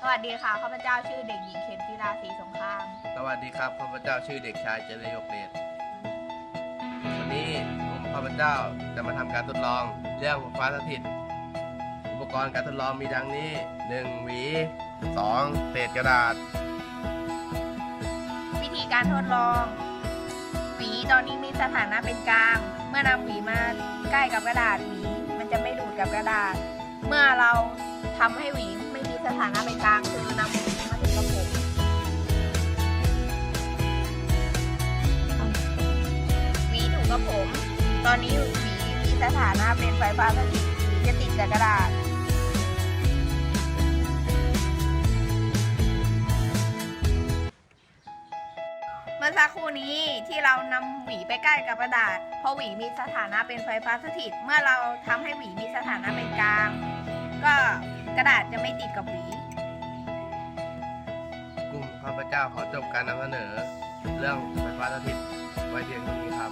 ครับสวัสดีค่ะข้าพเจ้าชื่อเด็กหญิงเข็มทิราศรีสงคราม สวัสดีครับข้าพเจ้าชื่อเด็กชายเจริญโยเปตวันนี้ผมข้าพเจ้าจะมาทำการทดลอง เรื่องฟ้าสถิต อุปกรณ์การทดลองมีดังนี้ 1 หวี 2 เศษกระดาษ วิธีการทดลอง หวีตอนนี้มีสถานะเป็นกลาง เมื่อนำหวีมาใกล้กับกระดาษหวี มันจะไม่ดูดกับกระดาษ เมื่อเรา ทำให้หวีไม่มีสถานะเป็นกลางคือนำหวีมาถึงกับผมหวีถูกกับผม ตอนนี้หวีมีสถานะเป็นไฟฟ้าสถิตหวีจะติดกับกระดาษเมื่อสักครู่นี้ที่เรานำหวีไปใกล้กับกระดาษ เพราะหวีมีสถานะเป็นไฟฟ้าสถิต เมื่อเราทำให้หวีมีสถานะเป็นกลาง กระดาษจะไม่ติดกับหวี กลุ่มข้าพเจ้าขอจบการนำเสนอ เรื่องไฟฟ้าสถิตไว้เพียงเท่านี้ครับ